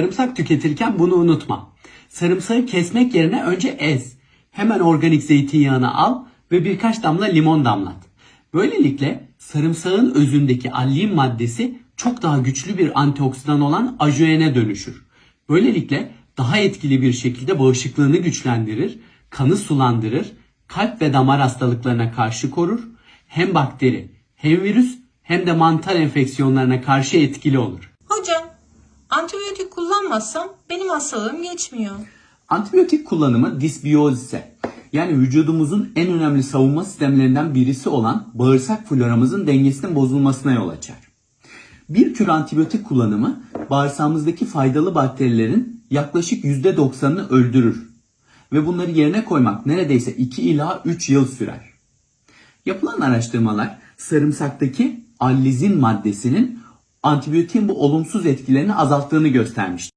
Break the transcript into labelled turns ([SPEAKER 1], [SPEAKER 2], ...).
[SPEAKER 1] Sarımsak tüketirken bunu unutma. Sarımsağı kesmek yerine önce ez. Hemen organik zeytinyağını al ve birkaç damla limon damlat. Böylelikle sarımsağın özündeki allin maddesi çok daha güçlü bir antioksidan olan ajoene dönüşür. Böylelikle daha etkili bir şekilde bağışıklığını güçlendirir, kanı sulandırır, kalp ve damar hastalıklarına karşı korur, hem bakteri hem virüs hem de mantar enfeksiyonlarına karşı etkili olur.
[SPEAKER 2] Antibiyotik kullanmazsam benim hastalığım geçmiyor.
[SPEAKER 1] Antibiyotik kullanımı disbiyozise yani vücudumuzun en önemli savunma sistemlerinden birisi olan bağırsak floramızın dengesinin bozulmasına yol açar. Bir tür antibiyotik kullanımı bağırsağımızdaki faydalı bakterilerin yaklaşık %90'ını öldürür. Ve bunları yerine koymak neredeyse 2 ila 3 yıl sürer. Yapılan araştırmalar sarımsaktaki allizin maddesinin antibiyotiğin bu olumsuz etkilerini azalttığını göstermiştir.